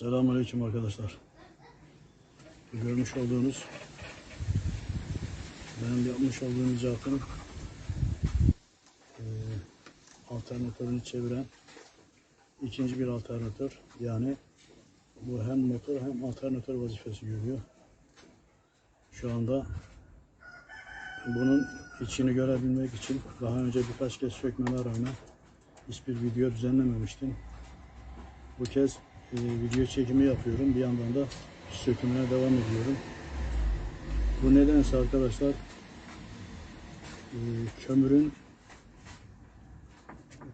Selamünaleyküm arkadaşlar. Görmüş olduğunuz benim yapmış olduğum icatın eee alternatörünü çeviren ikinci bir alternatör. Yani bu hem motor hem alternatör vazifesi görüyor. Şu anda bunun içini görebilmek için daha önce birkaç kez sökmeme rağmen hiçbir video düzenlememiştim. Bu kez e, video çekimi yapıyorum. Bir yandan da sökümüne devam ediyorum. Bu nedense arkadaşlar e, kömürün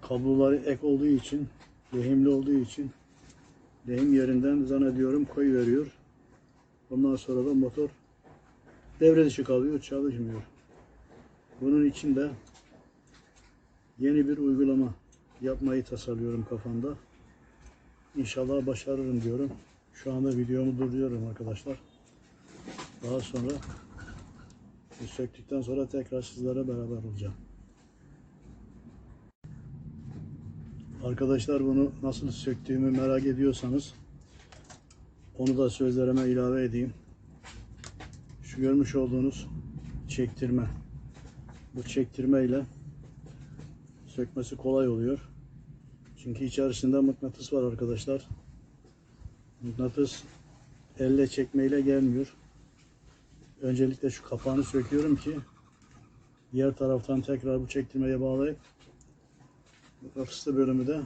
kabloları ek olduğu için, lehimli olduğu için lehim yerinden zannediyorum koyu veriyor. Ondan sonra da motor devre dışı kalıyor, çalışmıyor. Bunun için de yeni bir uygulama yapmayı tasarlıyorum kafamda. İnşallah başarırım diyorum. Şu anda videomu durduruyorum arkadaşlar. Daha sonra söktükten sonra tekrar sizlere beraber olacağım. Arkadaşlar bunu nasıl söktüğümü merak ediyorsanız onu da sözlerime ilave edeyim. Şu görmüş olduğunuz çektirme. Bu çektirme ile sökmesi kolay oluyor. Çünkü içerisinde mıknatıs var arkadaşlar. Mıknatıs elle çekmeyle gelmiyor. Öncelikle şu kapağını söküyorum ki diğer taraftan tekrar bu çektirmeye bağlayıp mıknatıslı bölümü de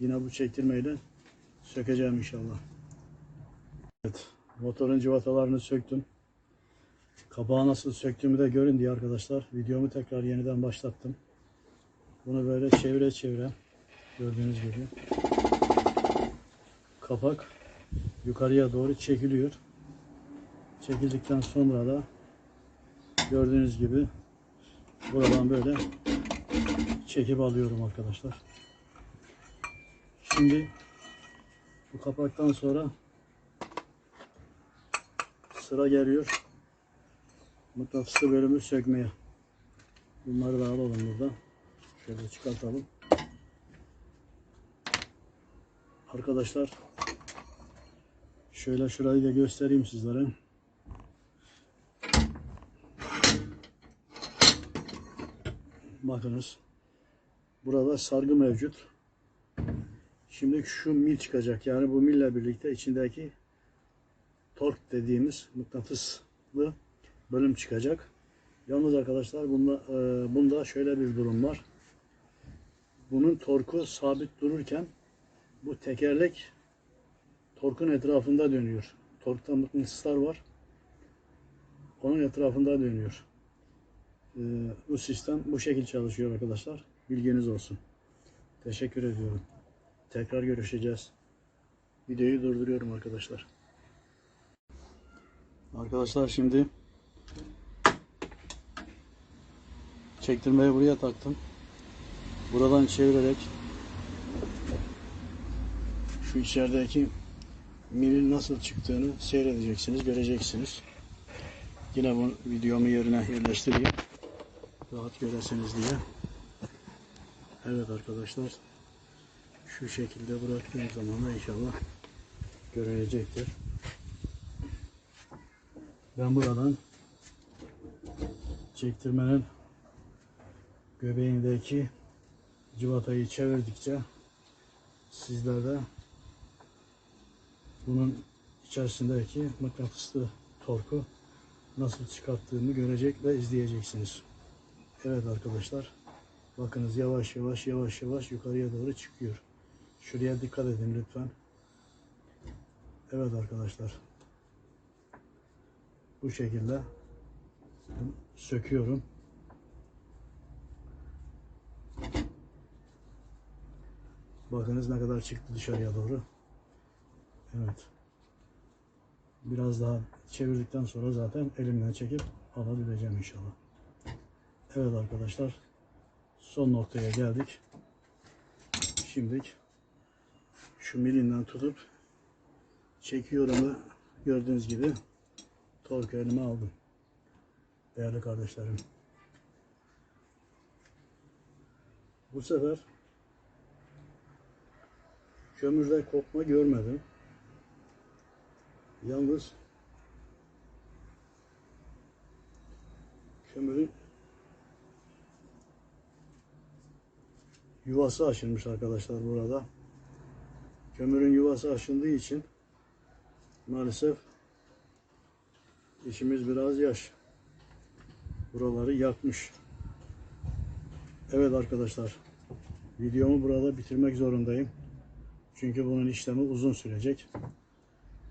yine bu çektirmeyle sökeceğim inşallah. Evet, motorun civatalarını söktüm. Kapağı nasıl söktüğümü de görün diye arkadaşlar videomu tekrar yeniden başlattım. Bunu böyle çevire çevire gördüğünüz gibi kapak yukarıya doğru çekiliyor. Çekildikten sonra da gördüğünüz gibi buradan böyle çekip alıyorum arkadaşlar. Şimdi bu kapaktan sonra sıra geliyor mıknatıslı bölümü sökmeye. Bunları da alalım burada. Şöyle çıkartalım. Arkadaşlar şöyle şurayı da göstereyim sizlere. Bakınız. Burada sargı mevcut. Şimdi şu mil çıkacak. Yani bu mille birlikte içindeki tork dediğimiz mıknatıslı bölüm çıkacak. Yalnız arkadaşlar bunda, e, bunda şöyle bir durum var. Bunun torku sabit dururken bu tekerlek torkun etrafında dönüyor. Torkta mıknatıslar var. Onun etrafında dönüyor. E, bu sistem bu şekil çalışıyor arkadaşlar. Bilginiz olsun. Teşekkür ediyorum. Tekrar görüşeceğiz. Videoyu durduruyorum arkadaşlar. Arkadaşlar şimdi çektirmeyi buraya taktım. Buradan çevirerek şu içerideki milin nasıl çıktığını seyredeceksiniz, göreceksiniz. Yine bu videomu yerine yerleştireyim. Rahat göresiniz diye. Evet arkadaşlar. Şu şekilde bıraktığım zaman da inşallah görünecektir. Ben buradan çektirmenin göbeğindeki civatayı çevirdikçe sizler de bunun içerisindeki mıknatıslı torku nasıl çıkarttığımı görecek ve izleyeceksiniz. Evet arkadaşlar. Bakınız yavaş yavaş yavaş yavaş yukarıya doğru çıkıyor. Şuraya dikkat edin lütfen. Evet arkadaşlar. Bu şekilde söküyorum. Bakınız ne kadar çıktı dışarıya doğru. Evet. Biraz daha çevirdikten sonra zaten elimden çekip alabileceğim inşallah. Evet arkadaşlar. Son noktaya geldik. Şimdi şu milinden tutup çekiyorum ve gördüğünüz gibi tork elime aldım. Değerli kardeşlerim. Bu sefer kömürde kopma görmedim. Yalnız kömürün yuvası aşınmış arkadaşlar burada. Kömürün yuvası aşındığı için maalesef işimiz biraz yaş. Buraları yakmış. Evet arkadaşlar. Videomu burada bitirmek zorundayım. Çünkü bunun işlemi uzun sürecek.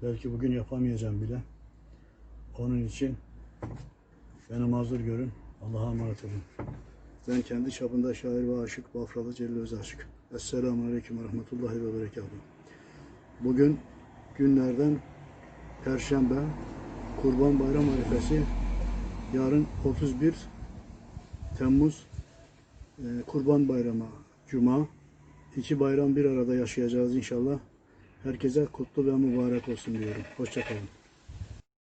Belki bugün yapamayacağım bile. Onun için beni mazur görün. Allah'a emanet olun. Ben kendi çapında şair ve aşık Bafralı Celil Özaşık. Esselamu Aleyküm ve Rahmetullahi ve Berekatuhu. Bugün günlerden Perşembe Kurban Bayram arifesi yarın 31 Temmuz e, Kurban Bayramı Cuma iki bayram bir arada yaşayacağız inşallah. Herkese kutlu ve mübarek olsun diyorum. Hoşçakalın.